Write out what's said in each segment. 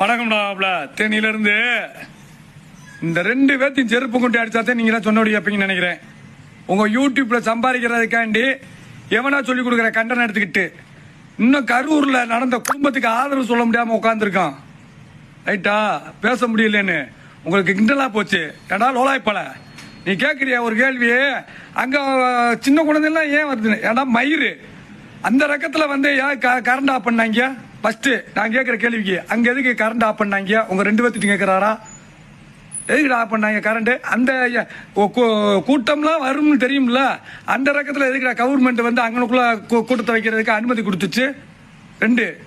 வணக்கம்டாப்ல தேனியிலிருந்து இந்த ரெண்டு பேர்த்தையும் செருப்பு கொண்டு அடிச்சாதான் நீங்க சொன்னபடி வைப்பீங்கன்னு நினைக்கிறேன். உங்க யூடியூப்ல சம்பாதிக்கிறதுக்காண்டி எவனா சொல்லி கொடுக்குற கண்டனம் எடுத்துக்கிட்டு இன்னும் கரூர்ல நடந்த குடும்பத்துக்கு ஆதரவு சொல்ல முடியாம உட்காந்துருக்கான் ரைட்டா? பேச முடியலன்னு. உங்களுக்கு கிண்டலா போச்சு. ஏடா லோலாய்ப்பல நீ கேட்குறியா ஒரு கேள்வி அங்க சின்ன குழந்தைலாம் ஏன் வருது ஏன்னா மயிறு. அந்த ரக்கத்துல வந்து ஏன் கரண்ட் ஆஃப் பண்ணாங்க? ஃபர்ஸ்ட் நான் கேட்குற கேள்விக்கு அங்கே எதுக்கு கரண்ட் ஆஃப் பண்ணாங்க? உங்க ரெண்டு பேர்த்திட்டு கேட்குறாரா? எதுக்கு ஆஃப் பண்ணாங்க கரண்ட் அந்த கூ- கூட்டம்லாம் வரும்னு தெரியும்ல? அந்த ரக்கத்தில் எதுக்குடா கவர்மெண்ட் வந்து அங்கனுக்குள்ள கூ- கூட்டத்தை வைக்கிறதுக்கு அனுமதி கொடுத்துச்சு? ரெண்டு.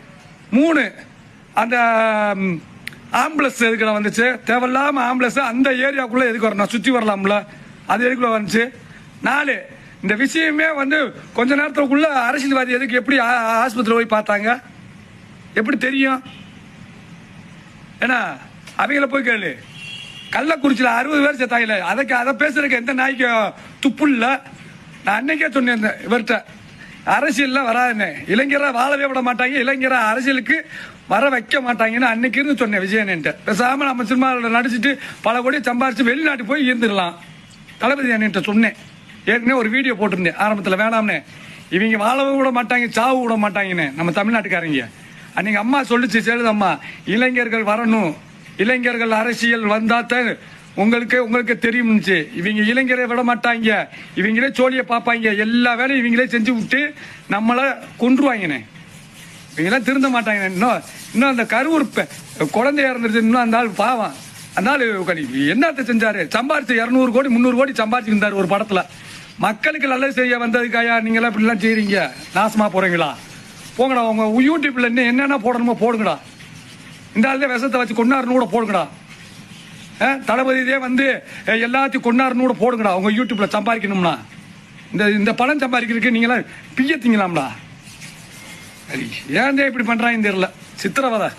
மூணு. அந்த ஆம்புலன்ஸ் எதுக்குடா வந்துச்சு? தேவையில்லாம ஆம்புலன்ஸ் அந்த ஏரியாவுக்குள்ளே எதுக்கு வரணும்? சுற்றி வரலாம்ல. அது எதுக்குள்ள வந்துச்சு? நாலு. இந்த விஷயமே வந்து கொஞ்ச நேரத்துக்குள்ள அரசியல்வாதி எதுக்கு எப்படி ஆஸ்பத்திரி போய் பார்த்தாங்க? எப்படி தெரியும்? ஏன்னா அவங்கள போய் கேளு. கள்ளக்குறிச்சியில் அறுபது பேர் செத்தாங்கல்ல அதுக்கு அதை பேசுறதுக்கு எந்த நாய்க்கு துப்பு இல்லை. நான் அன்னைக்கே சொன்னேன் இவர்கிட்ட அரசியல்ல வராதுன்னு. இளைஞரை வாழவே விட மாட்டாங்க. இளைஞரை அரசியலுக்கு வர வைக்க மாட்டாங்கன்னு அன்னைக்கு இருந்து சொன்னேன் விஜயன்ட்டு பேசாம நம்ம சினிமாவில் நடிச்சுட்டு பல கோடி சம்பாரிச்சு வெளிநாட்டு போய் இருந்துடலாம். தளபதி அண்ணன்ட்ட சொன்னேன். ஏற்கனவே ஒரு வீடியோ போட்டிருந்தேன். ஆரம்பத்தில் வேணாம்னு. இவங்க வாழவும் விட மாட்டாங்க சாவு விட மாட்டாங்கன்னு. நம்ம தமிழ்நாட்டுக்காரங்க. அன்னைக்கு அம்மா சொல்லிச்சு சேலதம்மா இளைஞர்கள் வரணும். இளைஞர்கள் அரசியல் வந்தாத்தான் உங்களுக்கு உங்களுக்கு தெரியும்னுச்சு. இவங்க இளைஞரை விட மாட்டாங்க. இவங்களே சோழியை பார்ப்பாங்க. எல்லா வேலையும் இவங்களே செஞ்சு விட்டு நம்மளை கொன்றுவாங்கண்ணே. இவங்கெல்லாம் திருந்த மாட்டாங்க இன்னும் இன்னும் அந்த கருவூர் பெ- குழந்தை இறந்துருச்சு இன்னும் அந்த ஆள் பாவம். அந்த ஆள் என்னத்த செஞ்சாரு? சம்பாரிச்சு இரநூறு கோடி முந்நூறு கோடி சம்பாரிச்சிருந்தாரு ஒரு படத்துல. மக்களுக்கு நல்லது செய்ய வந்ததுக்காயா? நீங்களாம் இப்படிலாம் செய்கிறீங்க நாசமா போறீங்களா? போங்கடா உங்க யூடியூப்ல என்ன என்னென்ன போடணுமோ போடுங்கடா. இந்த ஆள் தான் விஷத்தை வச்சு கொண்டாருன்னு கூட போடுங்கடா. ஆ, தளபதியே வந்து எல்லாத்தையும் கொண்டாருன்னு கூட போடுங்கடா உங்க யூடியூப்ல சம்பாதிக்கணும்னா. இந்த இந்த பணம் சம்பாதிக்கிறதுக்கு நீங்களாம் பிய்ய திங்கலாம்டா சரி இப்படி பண்றாங்கன்னு தெரியல. சித்திரவதை.